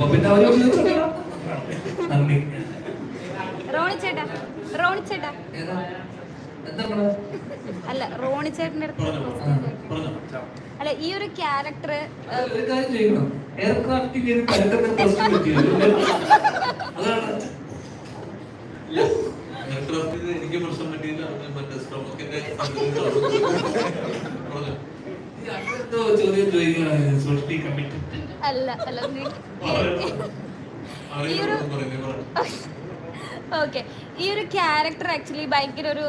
അപ്പൊ പിന്നെ അവർ നന്ദി. റോണി ചേട്ടാ റോണി ചേട്ടാ. എന്താ അല്ല റോണി ചേട്ടന്റെ അടുത്ത് അല്ല ഈ ഒരു ക്യാരക്ടർ എനിക്ക് പ്രശ്നം പറ്റിയില്ല മറ്റേ സ്ട്രോക്കിന്റെ ചോദ്യം ചോദിക്കുകയാണ് സൃഷ്ടി കമ്മിറ്റി അല്ല അല്ല ഈ ഒരു ഓക്കെ ഈ ഒരു ക്യാരക്ടർ ആക്ച്വലി ഭയങ്കര ഒരു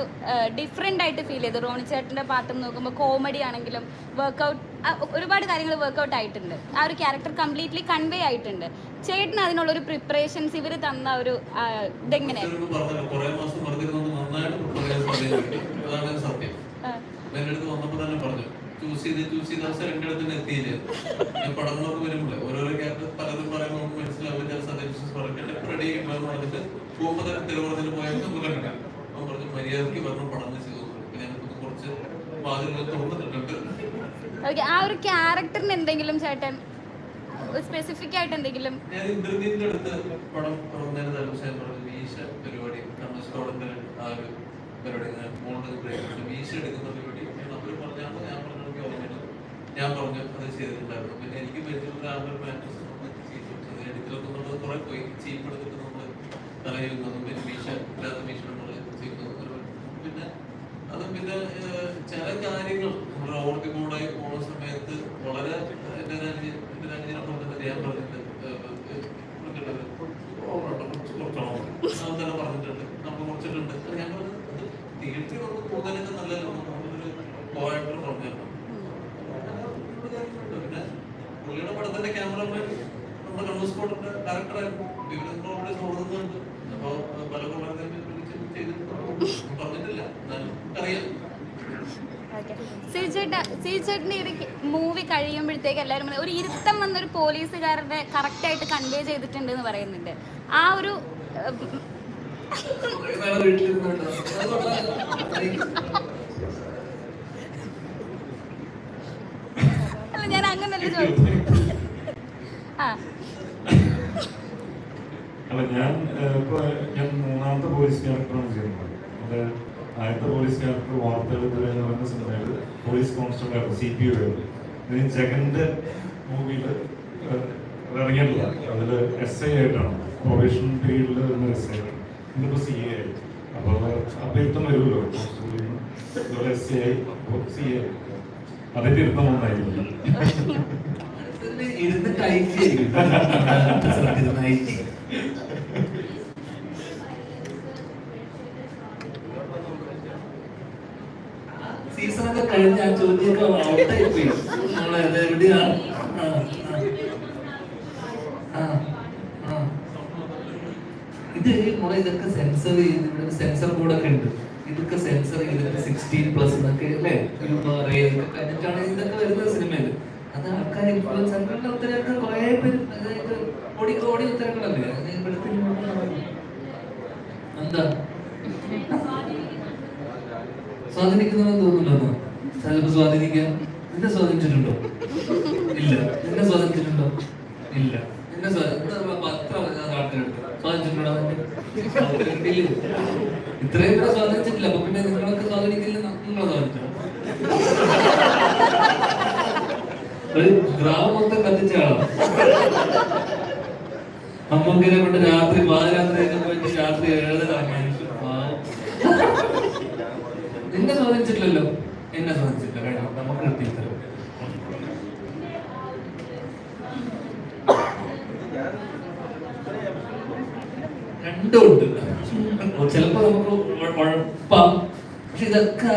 ഡിഫറെന്റ് ആയിട്ട് ഫീൽ ചെയ്തു. റോണി ചേട്ടന്റെ പാട്ടും നോക്കുമ്പോൾ കോമഡി ആണെങ്കിലും വർക്ക്ഔട്ട് ഒരുപാട് കാര്യങ്ങൾ വർക്ക്ഔട്ട് ആയിട്ടുണ്ട്. ആ ഒരു ക്യാരക്ടർ കംപ്ലീറ്റ്ലി കൺവേ ആയിട്ടുണ്ട്. ചേട്ടൻ അതിനുള്ള ഒരു പ്രിപ്പറേഷൻസ് ഇവർ തന്ന ഒരു ഇതെങ്ങനെ? സത്യം. ചൂസ് ചെയ്ത് ചൂസ് ചെയ്ത് അവസരം എന്റെ അടുത്ത് എത്തിയില്ലേ? ഞാൻ പഠനങ്ങളൊക്കെ വരുമ്പോഴേ ഓരോരോ ക്യാരക്ടർ പലതും പറയുമ്പോൾ നമുക്ക് മനസ്സിലാവും ചില സജഷൻസ് പറഞ്ഞിട്ട് റെഡി പറഞ്ഞിട്ട് പോകുമ്പോൾ തന്നെ തിരുവനന്തപുരത്തിൽ പോയാൽ നമുക്ക് കണ്ടില്ല. അവൻ പറഞ്ഞു മര്യാദയ്ക്ക് പറഞ്ഞു പഠനം ചെയ്തു. എനിക്കൊന്ന് കുറച്ച് വാതിലുകൾ തുറന്നിട്ടുണ്ട്. ആ ഒരു ക്യാരക്ടറിന് എന്തെങ്കിലും ചേട്ടൻ സ്പെസിഫിക് ആയിട്ട് എന്തെങ്കിലും? ഞാൻ ഇന്ദ്രജിന്റെ അടുത്ത് പടം തുടങ്ങുന്നതിന് തലവശം പറഞ്ഞു. വീശ പരിപാടി കണ്ണസ്കോടന്റെ ആ ഒരു പരിപാടി മോളുടെ വീശ എടുക്കുന്ന പരിപാടി ഞാൻ അവർ പറഞ്ഞാണ് ഞാൻ പറഞ്ഞ എനിക്ക് ഓർമ്മയില്ല ഞാൻ പറഞ്ഞു അത് ചെയ്തിട്ടുണ്ടായിരുന്നു പിന്നെ എനിക്ക് പരിചയമുള്ള ആളുടെ മാറ്റേഴ്സ് എഡിറ്റിലൊക്കെ നമ്മൾ കുറെ പോയി ചീപ്പെടുത്തിട്ട് നമ്മൾ തലയുന്നതും പിന്നെ മീശ ഇല്ലാത്ത വീശ നമ്മൾ ചെയ്യുന്നതും പിന്നെ അതും പിന്നെ ഏഹ്, ചില കാര്യങ്ങൾ നമ്മൾ ഓർത്തി കൂടായി പോകുന്ന സമയത്ത് വളരെ എന്റെ ഒരു അനുജ- എന്റെ ഒരു അനുജനെ പോലെ തന്നെ ഞാൻ പറഞ്ഞിട്ട് ഏഹ്, ഏഹ്, കൊടുക്കേണ്ടത് ഓർമ്മയുണ്ടോ? കുറച്ച് കുറച്ചോളം അവൻ തന്നെ പറഞ്ഞിട്ടുണ്ട് നമ്മൾ കുറച്ചിട്ടുണ്ട് അത് ഞാൻ പറഞ്ഞത് അത് തിയേറ്ററിൽ വന്ന് പോകുന്നതിനൊക്കെ നല്ലതല്ലോ നമ്മളൊരു പോയിട്ട് പറഞ്ഞല്ലോ പിന്നെ പുള്ളിയുടെ പടത്തിന്റെ ക്യാമറമാൻ നമ്മുടെ കണ്ണൂർ സ്പോട്ടിന്റെ ഡയറക്ടറായിരുന്നു വിവിധ അവിടെ തോന്നുന്നുണ്ട് അപ്പൊ പല ചെയ്തിട്ടുണ്ട്. പറഞ്ഞിട്ടില്ല. അറിയാം. മൂവി കഴിയുമ്പോഴത്തേക്ക് എല്ലാവരും ഒരു ഇരുത്തം വന്നൊരു പോലീസുകാരുടെ കറക്റ്റ് ആയിട്ട് കൺവേ ചെയ്തിട്ടുണ്ട് എന്ന് പറയുന്നുണ്ട്. ആ ഒരു വീട്ടിലിരുന്നുണ്ട്. അത് കൊള്ളാം. അല്ല ഞാൻ അങ്ങനല്ല ചോദിച്ചു ആ. അല്ല ഞാൻ ഇപ്പൊ ഞാൻ മൂന്നാമത്തെ പോലീസ് ക്യാരക്ടറാണ് ചെയ്യുന്നത്. അത് ആദ്യത്തെ പോലീസ് ക്യാരക്ടർ വാർത്തകൾ എന്ന് പറയുന്ന സിനിമയിൽ പോലീസ് കോൺസ്റ്റബിൾ ആയിരുന്നു സി പി ഒ ഇതിന് ജഗന്റെ മൂവിയിൽ ഇറങ്ങിയിട്ടില്ല. അതിൽ എസ് ഐ ആയിട്ടാണ്. പ്രൊബേഷൻ പീരീഡിൽ വരുന്ന എസ് ഐ ആണ്. ഇന്നിപ്പോ സി എ ആയി. അപ്പോൾ അപ്പൊ ഇരുത്തം വരുമല്ലോ കോൺസ്റ്റബിളിൽ നിന്ന് അതുപോലെ എസ് ഐ ആയി. സി എ ആയി. അതിന്റെ ഇരുത്തം ഒന്നായിരുന്നു ഇരുന്ന് ടൈറ്റ് അയക്കുകയായിരിക്കും. ശ്രദ്ധിച്ചിരുന്ന് അയക്കുക. സീസണൊക്കെ കഴിഞ്ഞ ആ ചോദ്യമൊക്കെ ഔട്ടായി പോയി നമ്മളെ ഇത് എവിടെയാണ് ആ, ആ. ആ, ആ. ഇത് മുറ ഇതൊക്കെ സെൻസർ ചെയ്ത് ഇവിടെ സെൻസർ ബോർഡൊക്കെ ഉണ്ട് ഇതൊക്കെ സെൻസർ ചെയ്തിട്ട് സിക്സ്റ്റീൻ പ്ലസ് എന്നൊക്കെ അല്ലേ ഇതൊക്കെ കഴിഞ്ഞിട്ടാണ് ഇതൊക്കെ വരുന്നത് സിനിമയിൽ അത് ആൾക്കാർ ഇൻഫ്ലുവൻസ് അങ്ങനെയുള്ള ഉത്തരവൊക്കെ കുറെ പേര് അതായത് ഓടി ഓടി ഉത്തരങ്ങളല്ലേ? അത് വെളുപ്പിന്. എന്താ? സ്വാധീനിക്കുന്നതെന്ന് തോന്നുന്നുണ്ടോ ചിലപ്പോ സ്വാധീനിക്കാൻ? എന്നെ സ്വാധീനിച്ചിട്ടുണ്ടോ? ഇല്ല. എന്നെ സ്വാധീനിച്ചിട്ടുണ്ടോ? ഇല്ല. എന്നെ സ്വാധീനം പത്ര ആൾക്കാരെടുത്ത് സ്വാധീനിച്ചിട്ടുണ്ടോ. ഇത്രയും കൂടെ ഒരു ഗ്രാമം മൊത്തം കത്തിച്ച ആളാണ്. അമ്മക്കിനെ കൊണ്ട് രാത്രി പാതിരാത്രിയൊക്കെ പോയിട്ട് രാത്രി ഏഴര എന്നെ സ്വാധീനിച്ചിട്ടില്ലല്ലോ? എന്നെ സ്വാധീനിച്ചിട്ടില്ല. കേട്ടോ നമുക്ക് കിട്ടിയിട്ടില്ല രണ്ടും ഉണ്ട്. ചിലപ്പോ നമുക്ക് ഉഴ- ഉഴപ്പാം. പക്ഷെ ഇതൊക്കെ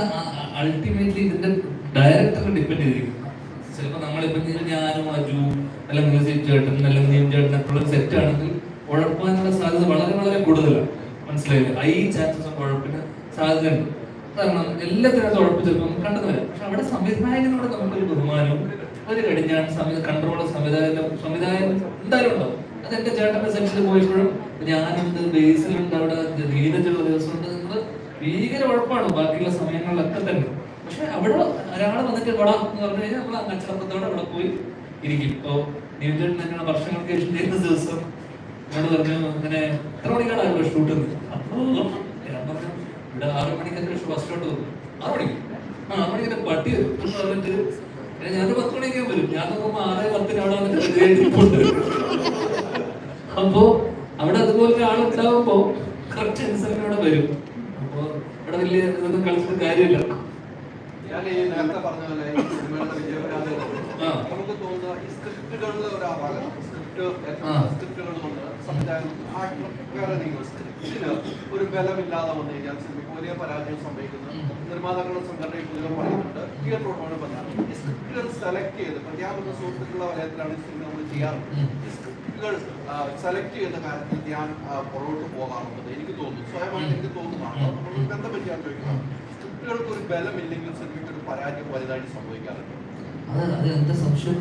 അൾട്ടിമേറ്റ്ലി ഇതിന്റെ ഡയറക്ടറെ ഡിപ്പെൻഡ് ചെയ്തിരിക്കും. ചിലപ്പോ നമ്മളിപ്പോ ഇങ്ങനെ ഞാനും അജു അല്ലെങ്കിൽ ചേട്ടൻ അല്ലെങ്കിൽ നീം ചേട്ടൻ എപ്പോഴും സെറ്റ് ആണെങ്കിൽ ഉഴപ്പാനുള്ള സാധ്യത വളരെ വളരെ കൂടുതലാണ്. മനസ്സിലായില്ല? ഐ ചാൻസസ് ഓഫ് ഉഴപ്പിന് സാധ്യതയുണ്ട്. കാരണം എല്ലാത്തിനകത്ത് ചിലപ്പോൾ നമുക്ക് കണ്ടെന്ന് വരാം. പക്ഷെ അവിടെ സംവിധായകനോട് നമുക്കൊരു ബഹുമാനവും ഒരു കടിഞ്ഞാണ് സംവിധ കൺട്രോൾ സംവിധായകൻ സംവിധായകൻ എന്തായാലും ഉണ്ടാവും അത് എന്റെ ചേട്ടന്റെ സെറ്റിൽ പോയപ്പോഴും ഞാനുണ്ട് ബേസിലുണ്ട് അവിടെ നീരജുള്ള ദിവസമുണ്ട് നമ്മൾ ഭീകര ഉഴപ്പാണ്. ബാക്കിയുള്ള അവിടെ ഒരാൾ വന്നിട്ട് ഇവിടെ എന്ന് പറഞ്ഞു കഴിഞ്ഞാൽ നമ്മൾ അച്ചടക്കത്തോടെ അവിടെ പോയി ഇരിക്കും. ഇപ്പോ നീന്തൽ തന്നെയാണ് വർഷങ്ങൾക്ക് ശേഷം ചെയ്യുന്ന ദിവസം എന്നോട് പറഞ്ഞു ഇങ്ങനെ എത്ര മണിക്കാണ് ഷൂട്ട് അപ്പോ ഞാൻ പറഞ്ഞു ഇവിടെ ആറ് മണിക്കൊക്കെ ബസ് ഷോട്ട് വന്നു. ആറ് മണിക്ക്? ആ ആറ് മണിക്ക് പട്ടി വരും. എന്ന് പറഞ്ഞിട്ട് ഞാൻ പത്ത് മണിക്ക് വരും. ഞാൻ നോക്കുമ്പോൾ ആറ് പത്തിന് അവിടെ വന്നിട്ട്. അപ്പോ അവിടെ അതുപോലെ ആളുണ്ടാവുമ്പോ കറക്റ്റ് അവിടെ വരും. അപ്പോ അവിടെ വലിയ ഇതൊന്നും കളിച്ചിട്ട് കാര്യമില്ല. ഞാൻ ഈ നേരത്തെ പറഞ്ഞ പോലെ ഈ സിനിമയുടെ വിജയപരാജയം. നമുക്ക് തോന്നുന്ന ഈ സ്ക്രിപ്റ്റുകളിൽ ഒരു അപാകത സ്ക്രിപ്റ്റ് കൊണ്ട് സംവിധാനം ആക്ടർ നിങ്ങൾ സ്ക്രിപ്റ്റിന് ഒരു ബലമില്ലാതെ വന്നു കഴിഞ്ഞാൽ സിനിമയ്ക്ക് വലിയ പരാജയം സംഭവിക്കുന്നു. നിർമ്മാതാക്കളുടെ സംഘടനയിൽ പൊതുവെ പറയുന്നുണ്ട് തിയേറ്ററോടാണ് പറഞ്ഞത് ഈ സ്ക്രിപ്റ്റുകൾ സെലക്ട് ചെയ്ത് പ്രത്യാപന സുഹൃത്തുക്കളുടെ വലയത്തിലാണ് ഈ സിനിമ നമ്മൾ ചെയ്യാറുള്ളത്. ഈ സ്ക്രിപ്റ്റുകൾ സെലക്ട് ചെയ്യുന്ന കാര്യത്തിൽ ഞാൻ പുറകോട്ട് പോകാറുള്ളത് എനിക്ക് തോന്നുന്നു. സ്വയമായിട്ട് എനിക്ക് തോന്നുന്നതാണ്. നമ്മൾ ബന്ധപ്പെട്ട് ഞാൻ ചോദിക്കുന്നത്. സ്ക്രിപ്റ്റുകൾക്ക് ഒരു ബലമില്ലെങ്കിൽ സിനിമയ്ക്ക് ഒരു പരാജയം വലുതായിട്ട് സംഭവിക്കാറുണ്ട്. അത് എന്താ സംശയം?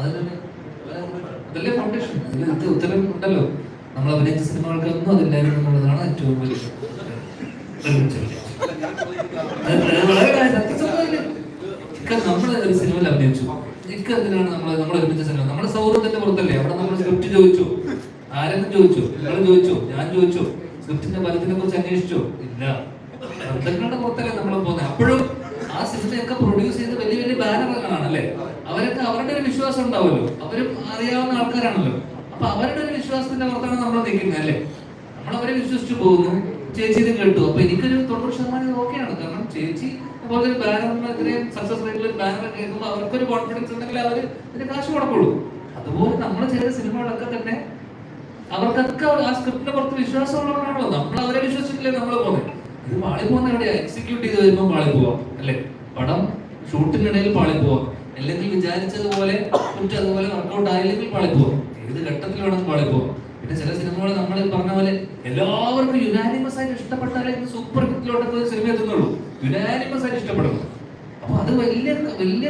അതല്ലേ ഫൗണ്ടേഷൻ അതിൽ ഇത് ഉത്തരം നമ്മൾ അഭിനയിച്ച സിനിമകൾക്കൊന്നും അതില്ലായിരുന്നു എന്നുള്ളതാണ് ഏറ്റവും വലിയ നമ്മൾ ഒരു സിനിമയിൽ അഭിനയിച്ചു. ഇക്ക നമ്മൾ നമ്മൾ ഒരുമിച്ച സിനിമ? നമ്മുടെ സൗഹൃദത്തിന്റെ പുറത്തല്ലേ? അവിടെ നമ്മൾ സ്ക്രിപ്റ്റ് ചോദിച്ചു. ആരെങ്കിലും ചോദിച്ചു? നിങ്ങൾ ചോദിച്ചു? ഞാൻ ചോദിച്ചു. സ്ക്രിപ്റ്റിന്റെ ഫലത്തിനെ കുറിച്ച് അന്വേഷിച്ചോ? ഇല്ല. ബന്ധങ്ങളുടെ പുറത്തല്ലേ നമ്മൾ പോകുന്നത്? അപ്പോഴും ആ സിനിമയൊക്കെ പ്രൊഡ്യൂസ് ചെയ്ത് വലിയ വലിയ ബാനറുകളാണ് അല്ലേ അവരൊക്കെ അവരുടെ ഒരു വിശ്വാസം ഉണ്ടാവുമല്ലോ. അവരും അറിയാവുന്ന ആൾക്കാരാണല്ലോ. അപ്പൊ അവരുടെ ഒരു വിശ്വാസത്തിന്റെ പുറത്താണ് നമ്മൾ നിൽക്കുന്നത് അല്ലേ? നമ്മൾ അവരെ വിശ്വസിച്ചു പോകുന്നു. ചേച്ചി കേട്ടു. അപ്പൊ എനിക്കൊരു തൊണ്ണൂറ് ശതമാനം ഓക്കെയാണ് കാരണം ചേച്ചി അതുപോലെ ഒരു ബാനറിന് ഇത്രയും സക്സസ് ഒരു ബാനർ കേൾക്കുമ്പോൾ അവർക്കൊരു കോൺഫിഡൻസ് ഉണ്ടെങ്കിൽ അവർ ഇതിന് കാശ് കൊടുക്കുള്ളൂ. അതുപോലെ നമ്മൾ ചെയ്ത സിനിമകളൊക്കെ തന്നെ അവർക്കൊക്കെ ആ സ്ക്രിപ്റ്റിന്റെ പുറത്ത് വിശ്വാസമുള്ളവരാണല്ലോ. നമ്മൾ അവരെ വിശ്വസിച്ചില്ലേ നമ്മൾ പോകുന്നത് ഇത് പാളി പോകുന്ന എവിടെയാ എക്സിക്യൂട്ട് ചെയ്ത് വരുമ്പോൾ പാളി പോവാം അല്ലേ? പടം ഷൂട്ടിനിടയിൽ പാളി പോവാം അല്ലെങ്കിൽ വിചാരിച്ചതുപോലെ കുറ്റം അതുപോലെ വർക്കൗട്ട് ആയില്ലെങ്കിൽ പാളി പോവാം ഏത് ഘട്ടത്തിൽ വേണമെങ്കിൽ പാളി പോവാം പിന്നെ ചില സിനിമകൾ നമ്മൾ പറഞ്ഞ പോലെ എല്ലാവർക്കും യുനാനിമസ് ആയിട്ട് ഇഷ്ടപ്പെട്ടാലേ സൂപ്പർ ഹിറ്റിലോട്ടൊക്കെ സിനിമ എത്തുന്നുള്ളൂ. യുനാനിമസ് ആയിട്ട് ഇഷ്ടപ്പെടണം അപ്പൊ അത് വലിയ വലിയ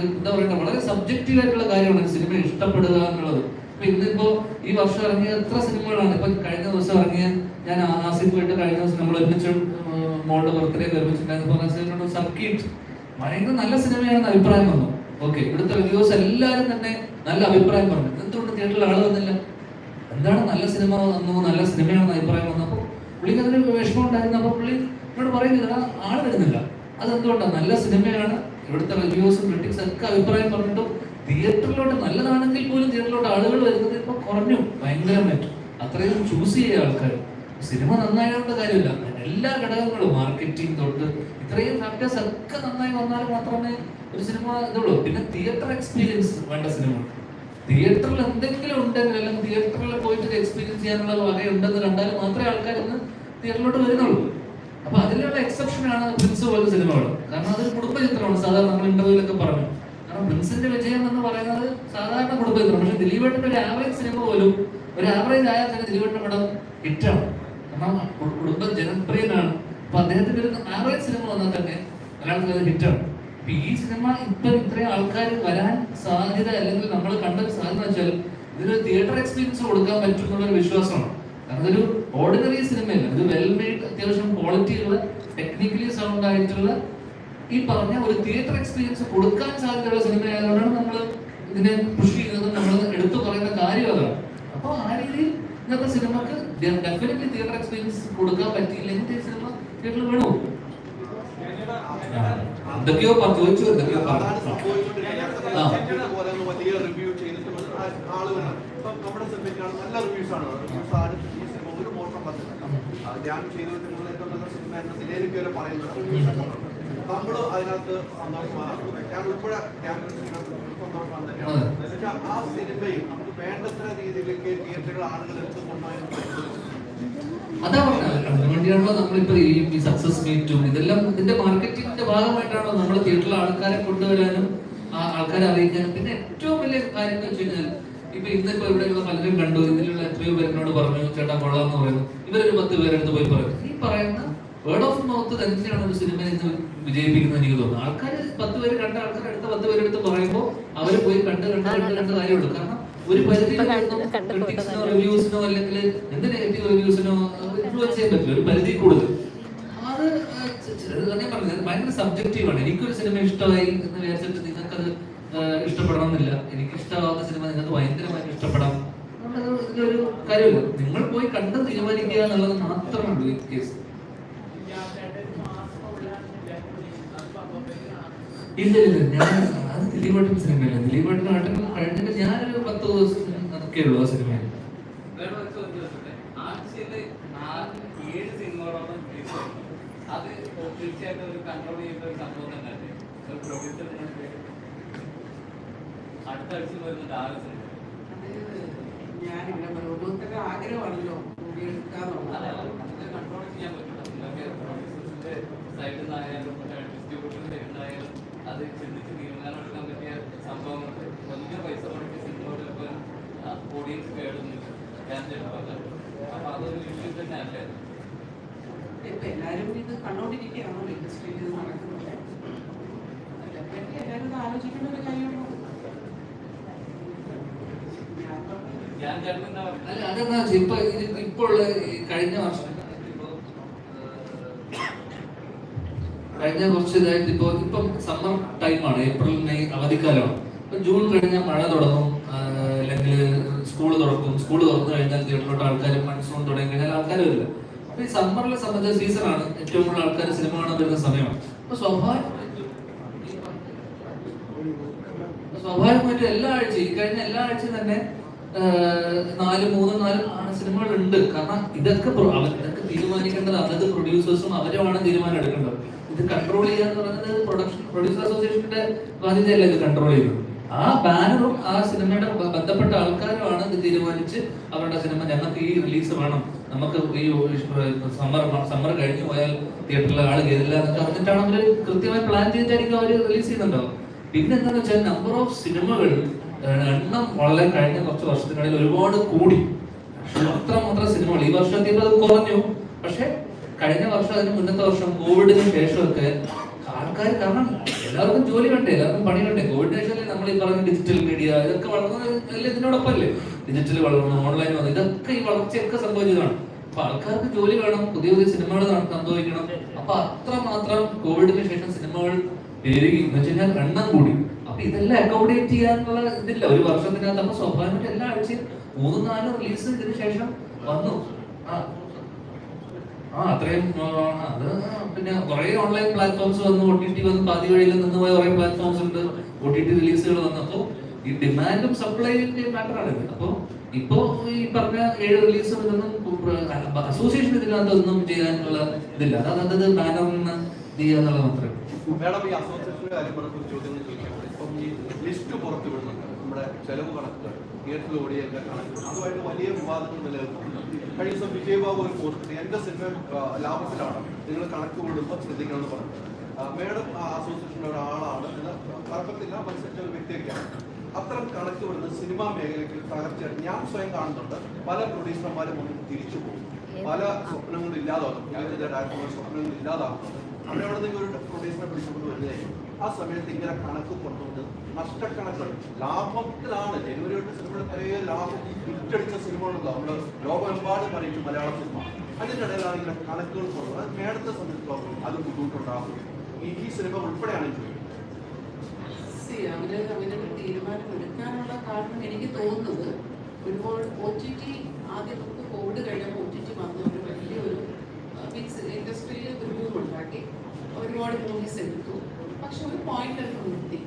എന്താ പറയുക വളരെ സബ്ജക്റ്റീവ് ആയിട്ടുള്ള കാര്യമാണ് സിനിമ ഇഷ്ടപ്പെടുക എന്നുള്ളത്. ഇപ്പൊ ഇന്നിപ്പോ ഈ വർഷം ഇറങ്ങിയ എത്ര സിനിമകളാണ്? ഇപ്പൊ കഴിഞ്ഞ ദിവസം ഇറങ്ങിയ ഞാൻ ആ- ആസിഫ് പോയിട്ട് കഴിഞ്ഞ ദിവസം നമ്മൾ ഒരുമിച്ച് മോളുടെ ബർത്ത്ഡേ ഒരുമിച്ചിട്ടുണ്ടായിരുന്നു പറഞ്ഞ സിനിമ സർക്കിട്ട് ഭയങ്കര നല്ല സിനിമയാണെന്ന് അഭിപ്രായം വന്നു. ഓക്കെ ഇവിടുത്തെ റിവ്യൂസ് എല്ലാവരും തന്നെ നല്ല അഭിപ്രായം പറഞ്ഞു. എന്തുകൊണ്ട് തിയേറ്ററിൽ ആൾ വന്നില്ല? എന്താണ് നല്ല സിനിമ വന്നു? നല്ല സിനിമയാണെന്ന് അഭിപ്രായം വന്നു. അപ്പോൾ പുള്ളിക്ക് അതിന് വിഷമം ഉണ്ടായിരുന്നു. അപ്പോൾ പുള്ളി എന്നോട് പറയുന്നില്ല ആൾ വരുന്നില്ല. അതെന്തുകൊണ്ടാണ് നല്ല സിനിമയാണ്. ഇവിടുത്തെ റിവ്യൂസും ക്രിറ്റിക്സും ഒക്കെ അഭിപ്രായം പറഞ്ഞിട്ടും തിയേറ്ററിലോട്ട് നല്ലതാണെങ്കിൽ പോലും തിയേറ്ററിലോട്ട് ആളുകൾ വരുന്നത് ഇപ്പൊ കുറഞ്ഞു. ഭയങ്കരമായിട്ട്. അത്രയും ചൂസ് ചെയ്യുക ആൾക്കാർ സിനിമ നന്നായതുകൊണ്ട് കാര്യമില്ല. എല്ലാ ഘടകങ്ങളും മാർക്കറ്റിംഗ് തൊട്ട് ഇത്രയും ഫാക്ടേഴ്സ് ഒക്കെ നന്നായി വന്നാൽ മാത്രമേ ഒരു സിനിമ ഇതുള്ളൂ. പിന്നെ തിയേറ്റർ എക്സ്പീരിയൻസ് വേണ്ട സിനിമ. തിയേറ്ററിൽ എന്തെങ്കിലും ഉണ്ടെങ്കിൽ അല്ലെങ്കിൽ തിയേറ്ററിൽ പോയിട്ട് എക്സ്പീരിയൻസ് ചെയ്യാനുള്ള വകയുണ്ടെന്ന് കണ്ടാൽ മാത്രമേ ആൾക്കാർ ഇന്ന് തിയേറ്ററിലോട്ട് വരുന്നുള്ളൂ. അപ്പൊ അതിലുള്ള എക്സെപ്ഷൻ ആണ് പ്രിൻസ് പോലത്തെ സിനിമകൾ. കാരണം അതൊരു കുടുംബ ചിത്രമാണ്. സാധാരണ നമ്മൾ ഇന്റർവ്യൂലൊക്കെ പറഞ്ഞു. കാരണം പ്രിൻസിന്റെ വിജയം എന്ന് പറയുന്നത് സാധാരണ കുടുംബ ചിത്രം. പക്ഷെ ദിലീപേട്ടന്റെ ഒരു ആവറേജ് സിനിമ പോലും ഒരു ആവറേജ് ആയാൽ തന്നെ ദിലീപേട്ടന്റെ പടം ഹിറ്റാണ് കു- കുടുംബ ജനപ്രിയനാണ് അപ്പൊ അദ്ദേഹത്തിന്റെ ഒരു ആവറേജ് സിനിമ വന്നാൽ തന്നെ മലയാളത്തിൽ അത് ഹിറ്റാണ്. അപ്പൊ ഈ സിനിമ ഇപ്പൊ ഇത്രയും ആൾക്കാർ വരാൻ സാധ്യത അല്ലെങ്കിൽ നമ്മൾ കണ്ട സാധ്യത വെച്ചാൽ ഇതിനൊരു തിയേറ്റർ എക്സ്പീരിയൻസ് കൊടുക്കാൻ പറ്റും എന്നുള്ളൊരു വിശ്വാസമാണ്. കാരണം ഇതൊരു ഓർഡിനറി സിനിമയല്ല. ഇത് വെൽ മെയ്ഡ് അത്യാവശ്യം ക്വാളിറ്റിയുള്ള ടെക്നിക്കലി സൗണ്ട് ആയിട്ടുള്ള ഈ പറഞ്ഞ ഒരു തിയേറ്റർ എക്സ്പീരിയൻസ് കൊടുക്കാൻ സാധ്യതയുള്ള സിനിമ ആയതുകൊണ്ടാണ് നമ്മൾ ഇതിനെ കൃഷി ചെയ്യുന്നത് നമ്മൾ എടുത്തു പറയുന്ന കാര്യം അതാണ്. അപ്പോൾ ആ രീതിയിൽ ഇന്നത്തെ സിനിമക്ക് ഡെഫിനറ്റ്ലി തിയേറ്റർ എക്സ്പീരിയൻസ് കൊടുക്കാൻ പറ്റിയില്ലെങ്കിൽ സിനിമ തിയേറ്ററിൽ വേണോ? എന്തൊക്കെയോ ചോദിച്ചു എന്തൊക്കെയോ നമ്മൾ അതിനകത്ത് സന്തോഷമാണ് ഞാൻ ഉൾപ്പെടെ ക്യാമ്പസ് ആ സിനിമയും നമുക്ക് ഈ സക്സസ് മീറ്റും ഇതെല്ലാം ഇതിന്റെ മാർക്കറ്റിംഗിന്റെ ഭാഗമായിട്ടാണോ നമ്മൾ തിയേറ്ററിൽ ആൾക്കാരെ കൊണ്ടുവരാനും ആൾക്കാരെ അറിയിക്കാനും. പിന്നെ ഏറ്റവും വലിയ കാര്യം എന്ന് വെച്ച് കഴിഞ്ഞാൽ ഇപ്പൊ ഇന്നിപ്പോ ഇവിടെയുള്ള പലരും കണ്ടു. ഇതിലുള്ള എത്രയോ പേരിനോട് പറഞ്ഞു ചേട്ടാ കൊള്ളാന്ന് പറയുന്നു. ഇവരൊരു പത്ത് പേരെടുത്ത് പോയി പറയും. ഈ പറയുന്ന വേർഡ് ഓഫ് മൗത്ത് തന്നെയാണ് ഒരു സിനിമ ഇന്ന് വിജയിപ്പിക്കുന്നത് എനിക്ക് തോന്നുന്നു. ആൾക്കാർ പത്ത് പേര് കണ്ട ആൾക്കാർ അടുത്ത പത്ത് പേരെടുത്ത് പറയുമ്പോൾ അവർ പോയി കണ്ട് കണ്ട് കണ്ട് കണ്ട് കാര്യമുള്ളൂ. കാരണം ഒരു പരിധി ക്രിട്ടിക്സിനോ റിവ്യൂസിനോ അല്ലെങ്കിൽ എന്ത് നെഗറ്റീവ് റിവ്യൂസിനോ ഇൻഫ്ലുവൻസ് ചെയ്യാൻ പറ്റില്ല. ഒരു പരിധി കൂടുതൽ. അത് ഞാൻ പറഞ്ഞത് ഭയങ്കര സബ്ജക്റ്റീവ് ആണ്. എനിക്കൊരു സിനിമ ഇഷ്ടമായി എന്ന് വിചാരിച്ചിട്ട് നിങ്ങൾക്കത് അത് ഇഷ്ടപ്പെടണമെന്നില്ല. എനിക്ക് ഇഷ്ടമാവുന്ന സിനിമ നിങ്ങൾക്ക് ഇഷ്ടപ്പെടാം. ഒരു കാര്യമില്ല. നിങ്ങൾ പോയി കണ്ട് തീരുമാനിക്കുക എന്നുള്ളത് മാത്രമുണ്ട് ഈ കേസ് ഇല്ല ഇല്ല. ഞാൻ ദിലീപേട്ടൻ സിനിമയല്ല ദിലീപേട്ടൻ നാട്ടിൽ കഴിഞ്ഞിട്ട് ഞാനൊരു പത്ത് ദിവസം ഒക്കെ ഉള്ളു ആ സിനിമയിൽ ഞാനിങ്ങനെ ഒരു എടുക്കാന്നുള്ളത്? ആഴ്ചയിൽ നാല് ഏഴ് സിനിമകളോളം release ആയിരുന്നു. അത് തീർച്ചയായിട്ടും ഒരു കൺട്രോൾ ചെയ്യുന്ന ഒരു സംഭവം തന്നെയല്ലേ ഒരു പ്രൊഡ്യൂസർ അടുത്ത ആഴ്ച വരുന്നുണ്ട് ആറ് സിനിമ ഞാനിങ്ങനെ പറയും ഓരോരുത്തരുടെ ആഗ്രഹമാണല്ലോ മൂവി അല്ല, എടുക്കാന്നുള്ളത് അത് കൺട്രോൾ ചെയ്യാൻ പറ്റില്ല നിങ്ങൾക്ക് പ്രൊഡ്യൂസേഴ്സിന്റെ സൈഡിൽ നിന്നായാലും ഡിസ്ട്രിബ്യൂട്ടറിന്റെ സൈഡിൽ നിന്നായാലും അത് ചിന്തിച്ച് തീരുമാനം എടുക്കാൻ പറ്റിയ സംഭവങ്ങളുണ്ട് വലിയ പൈസ മുടക്കിയ സിനിമകളിലൊക്കെ ഓഡിയൻസ് ഇൻഡസ്ട്രിയിൽ അതിനെപ്പറ്റി എല്ലാവരും വെച്ചാ ഇപ്പൊ കഴിഞ്ഞ വർഷം കഴിഞ്ഞ കുറച്ച് ഇതായിട്ട് ഇപ്പൊ ഇപ്പം സമ്മർ ടൈമാണ് ഏപ്രിൽ മെയ് അവധിക്കാലമാണ്. ഇപ്പൊ ജൂൺ കഴിഞ്ഞാൽ മഴ തുടങ്ങും. സ്കൂൾ തുറക്കും. സ്കൂൾ തുറന്നു കഴിഞ്ഞാൽ തിയേറ്ററിലോട്ട് ആൾക്കാർ മൺസൂൺ തുടങ്ങി കഴിഞ്ഞാൽ ആൾക്കാർ വരില്ല. അപ്പൊ ഈ സമ്മറിലെ സംബന്ധിച്ച സീസണാണ് ഏറ്റവും കൂടുതൽ ആൾക്കാർ സിനിമ കാണാൻ വരുന്ന സമയമാണ്. അപ്പൊ സ്വാഭാവികമായിട്ടും സ്വാഭാവികമായിട്ടും എല്ലാ ആഴ്ചയും കഴിഞ്ഞ എല്ലാ ആഴ്ചയും തന്നെ നാല് മൂന്നും നാലും ആണ് സിനിമകൾ ഉണ്ട് കാരണം ഇതൊക്കെ ഇതൊക്കെ തീരുമാനിക്കേണ്ടത് അതത് പ്രൊഡ്യൂസേഴ്സും അവരുമാണ് തീരുമാനം എടുക്കേണ്ടത്. ഇത് കൺട്രോൾ ചെയ്യുക എന്ന് പറയുന്നത് പ്രൊഡക്ഷൻ പ്രൊഡ്യൂസർ അസോസിയേഷന്റെ ബാധ്യതയല്ല ഇത് കൺട്രോൾ ചെയ്യുന്നത്. ആ ബാനറും ആ സിനിമയുടെ ബന്ധപ്പെട്ട ആൾക്കാരുമാണ് ഇത് തീരുമാനിച്ച് അവരുടെ സിനിമ ഞങ്ങൾക്ക് ഈ റിലീസ് വേണം. നമുക്ക് ഈ സമ്മർ സമ്മർ കഴിഞ്ഞു പോയാൽ തിയേറ്ററിൽ ആൾ കയറില്ല എന്നൊക്കെ പറഞ്ഞിട്ടാണ് അവർ കൃത്യമായി പ്ലാൻ ചെയ്തിട്ടായിരിക്കും അവർ റിലീസ് ചെയ്യുന്നുണ്ടാവും പിന്നെ എന്താണെന്ന് വെച്ചാൽ നമ്പർ ഓഫ് സിനിമകൾ എണ്ണം വളരെ കഴിഞ്ഞ കുറച്ച് വർഷത്തിനിടയിൽ ഒരുപാട് കൂടി. അത്ര അത്രമാത്രം സിനിമകൾ ഈ വർഷം എത്തിയപ്പോൾ അത് കുറഞ്ഞു. പക്ഷെ കഴിഞ്ഞ വർഷം അതിന് മുന്നത്തെ വർഷം കോവിഡിന് ശേഷമൊക്കെ ആൾക്കാർ കാരണം എല്ലാവർക്കും ജോലി എല്ലാവർക്കും പണി കോവിഡ് ശേഷമല്ലേ നമ്മൾ ഈ പറഞ്ഞ ഡിജിറ്റൽ മീഡിയ ഇതൊക്കെ വളർന്നത് അല്ലേ ഇതിനോടൊപ്പം അല്ലേ? ഡിജിറ്റൽ വളർന്നു ഓൺലൈൻ വന്നു ഇതൊക്കെ ഈ വളർച്ചയൊക്കെ സംഭവിച്ചതാണ്. അപ്പൊ ആൾക്കാർക്ക് ജോലി വേണം പുതിയ പുതിയ സിനിമകൾ സംഭവിക്കണം. അപ്പൊ അത്രമാത്രം കോവിഡിന് ശേഷം സിനിമകൾ പെരുകി എന്ന് വെച്ച് കഴിഞ്ഞാൽ എണ്ണം കൂടി. അപ്പൊ ഇതെല്ലാം അക്കോമഡേറ്റ് ചെയ്യാനുള്ള ഇതില്ല. ഒരു വർഷത്തിനകത്ത് അപ്പൊ സ്വാഭാവികമായിട്ട് എല്ലാ ആഴ്ചയും മൂന്നും നാലും റിലീസ് ഇതിന് ശേഷം വന്നു. ആ ആ അത്രയും അത് പിന്നെ കുറെ ഓൺലൈൻ പ്ലാറ്റ്ഫോംസ് വന്നു. ഒ ടി ടി വന്നു. പാതി വഴിയിൽ നിന്ന് പോയ കുറെ പ്ലാറ്റ്ഫോംസ് ഉണ്ട്. ഒ ടി ടി റിലീസുകൾ വന്നപ്പോൾ ഈ ഡിമാൻഡും സപ്ലൈന്റെ മാറ്ററാണ് ഇത് അപ്പോൾ ഇപ്പോ ഈ പറഞ്ഞ ഏഴ് റിലീസ് അസോസിയേഷൻ ഇതിനകത്ത് ഒന്നും ചെയ്യാനുള്ള ഇതില്ല. അത് ബാനറിന് ചെയ്യുക എന്നുള്ളത് മാത്രമേ. മേഡം ഈ അസോസിയേഷന്റെ കാര്യം പറഞ്ഞ ഈ ലിസ്റ്റ് പുറത്തു വിടുന്നുണ്ട്. നമ്മുടെ ചെലവ് കണക്കുകൾ. തിയേറ്ററിൽ ഓടിയൊക്കെ അതുമായിട്ട് വലിയ വിവാദങ്ങൾ നിലനിൽക്കുന്നുണ്ട് കഴിഞ്ഞ ദിവസം വിജയബാബു ഒരു പോസ്റ്റ് സിനിമ ലാഭത്തിലാണ്. നിങ്ങൾ കണക്ക് വിടുമ്പോൾ ശ്രദ്ധിക്കണമെന്ന് പറഞ്ഞു. മേഡം ആ അസോസിയേഷന്റെ ഒരാളാണ്. എന്ന് മത്സരിച്ച ഒരു വ്യക്തിയൊക്കെയാണ്. അത്തരം കണക്ക് വിടുന്ന സിനിമാ മേഖലയ്ക്ക് ഞാൻ സ്വയം കാണുന്നുണ്ട്. പല പ്രൊഡ്യൂസർമാരും മുന്നിൽ തിരിച്ചു പോകും. പല സ്വപ്നങ്ങളും ഇല്ലാതാകും. ഡയറക്ടർമാർ സ്വപ്നങ്ങൾ അവിടെ അവിടെ നിങ്ങൾ ഒരു പ്രൊഡ്യൂസറെ പിടിച്ചുകൊണ്ട് വരുന്നതായിരിക്കും. ആ സമയത്ത് ഇങ്ങനെ കണക്ക് പുറത്തുകൊണ്ട് നഷ്ടക്കണക്കുകൾ. ലാഭത്തിലാണ്. ജനുവരി തൊട്ട് സിനിമകൾ പല ലാഭം വിറ്റടിച്ച സിനിമകളുണ്ടോ നമ്മൾ ലോകമെമ്പാടും അറിയിച്ചു മലയാള സിനിമ. അതിന്റെ ഇടയിലാണ് ഇങ്ങനെ കണക്കുകൾ കൊള്ളുന്നത് അത് മേടത്തെ സംബന്ധിച്ചിടത്തോളം അത് ബുദ്ധിമുട്ടുണ്ടാകും. ഈ സിനിമ ഉൾപ്പെടെയാണ് ചോദിക്കുന്നത് അവർ ഒരു തീരുമാനം എടുക്കാനുള്ള കാരണം എനിക്ക് തോന്നുന്നത് ഒരുപാട് ഒ ടി ടി ആദ്യം നമുക്ക് കോവിഡ് കഴിഞ്ഞപ്പോൾ ഒ ടി ടി വന്ന ഒരു വലിയൊരു മീൻസ് ഇൻഡസ്ട്രിയിൽ ഒരു ബൂം ഉണ്ടാക്കി. ഒരുപാട് മൂവീസ് എടുത്തു. പക്ഷെ ഒരു പോയിന്റ് ഒക്കെ നിർത്തി.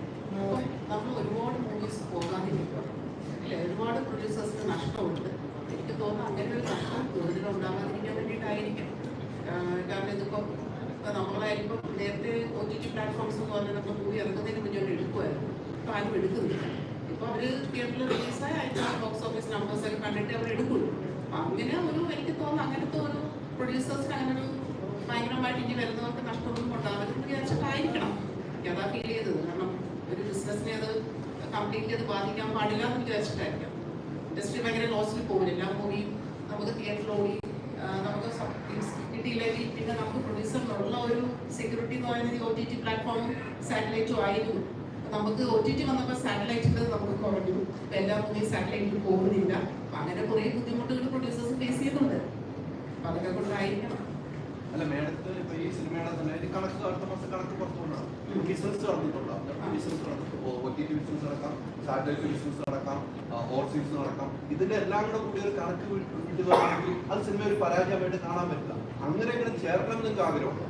നമ്മൾ ഒരുപാട് മൂവീസ് പോകാതിരിക്കുക. അല്ലെ? ഒരുപാട് പ്രൊഡ്യൂസേഴ്സിന് നഷ്ടമുണ്ട്. എനിക്ക് തോന്നുന്നു അങ്ങനെ ഒരു നഷ്ടം കൂടുതൽ ഉണ്ടാകാതിരിക്കാൻ വേണ്ടിയിട്ടായിരിക്കും. കാരണം ഇതിപ്പോൾ ഇപ്പം നമ്മളായിരിക്കും നേരത്തെ ഒ ടി ടി പ്ലാറ്റ്ഫോംസ് എന്ന് പറഞ്ഞാൽ നമ്മൾ മൂവി ഇറങ്ങുന്നതിന് മുന്നേ എടുക്കുമായിരുന്നു ഇപ്പം ആരും എടുക്കുന്നില്ല. ഇപ്പൊ അവർ തിയേറ്ററിൽ റിലീസായ അതിന്റെ ബോക്സ് ഓഫീസ് നമ്പേഴ്സ് ഒക്കെ കണ്ടിട്ട് അവർ എടുക്കുള്ളൂ. അപ്പം അങ്ങനെ ഒരു എനിക്ക് തോന്നുന്നു അങ്ങനത്തെ ഒരു പ്രൊഡ്യൂസേഴ്സിന് അങ്ങനെ ഒരു ഭയങ്കരമായിട്ട് ഇനി വരുന്നവർക്ക് നഷ്ടമൊന്നും ഉണ്ടാവരുതെന്ന് വിചാരിച്ചിട്ടായിരിക്കണം. അതാ ഫീൽ ചെയ്തത്. കാരണം ഒരു ബിസിനസ്സിനെ അത് കംപ്ലീറ്റ്ലി അത് ബാധിക്കാൻ പാടില്ല എന്ന് വിചാരിച്ചിട്ടായിരിക്കാം. ഇൻഡസ്ട്രി ഭയങ്കര ലോസിൽ പോകുന്നില്ല മൂവി നമുക്ക് തിയേറ്ററിൽ ഓടി നമുക്ക് കിട്ടിയില്ലെങ്കിൽ പിന്നെ നമുക്ക് പ്രൊഡ്യൂസറിനുള്ള ഒരു സെക്യൂരിറ്റി എന്ന് പറയുന്നത് ഒ ടി ടി പ്ലാറ്റ്ഫോമും സാറ്റലൈറ്റും ആയിരുന്നു. നമുക്ക് ഒ ടി ടി വന്നപ്പോൾ സാറ്റലൈറ്റിൽ നമുക്ക് കുറഞ്ഞു. ഇപ്പം എല്ലാ മൂവിയും സാറ്റലൈറ്റിൽ പോകുന്നില്ല. അങ്ങനെ കുറേ ബുദ്ധിമുട്ടുകൾ പ്രൊഡ്യൂസേഴ്സ് ഫേസ് ചെയ്യുന്നുണ്ട്. അപ്പം അതൊക്കെ കൊണ്ടായിരിക്കണം. അല്ല മേഡത്തിന് ഇപ്പൊ ഈ സിനിമയുടെ തന്നെ ഒരു കണക്ക് അടുത്ത മാസം കണക്ക് പുറത്തുകൊണ്ടാണ് ബിസിനസ് നടന്നിട്ടുണ്ടാവും ബിസിനസ് നടന്നിട്ട് ഒ ടി ടി ബിസിനസ് നടക്കാം സാറ്റലൈറ്റ് ബിസിനസ് നടക്കാം ഓവർസീസ് നടക്കാം. ഇതിന്റെ എല്ലാം കൂടെ കൂടി ഒരു കണക്ക് വിട്ടുകയാണെങ്കിൽ അത് സിനിമ ഒരു പരാജയമായിട്ട് കാണാൻ പറ്റില്ല. അങ്ങനെ ഇങ്ങനെ ചേർക്കണം നിങ്ങൾക്ക് ആഗ്രഹമുണ്ടോ?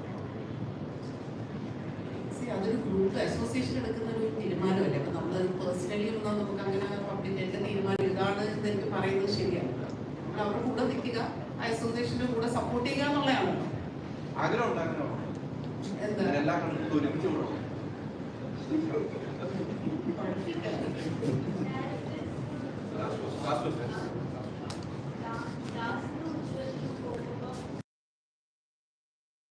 അതൊരു ഗ്രൂപ്പ് അസോസിയേഷൻ എടുക്കുന്ന ഒരു തീരുമാനമല്ലേ? അപ്പൊ നമ്മൾ പേഴ്സണലി ഒന്നും നമുക്ക് അങ്ങനെ പബ്ലിക് തീരുമാനം ഇതാണ് എന്ന് എനിക്ക് പറയുന്നത് ശരിയാണ്. നമ്മൾ അവരുടെ കൂടെ നിൽക്കുക അസോസിയേഷന്റെ കൂടെ സപ്പോർട്ട് ചെയ്യുക എന്നുള്ളതാണല്ലോ ആഗ്രഹം ഉണ്ടാക്കണോ? എല്ലാ കണക്കും ഒരുമിച്ച് വിടണം Last question.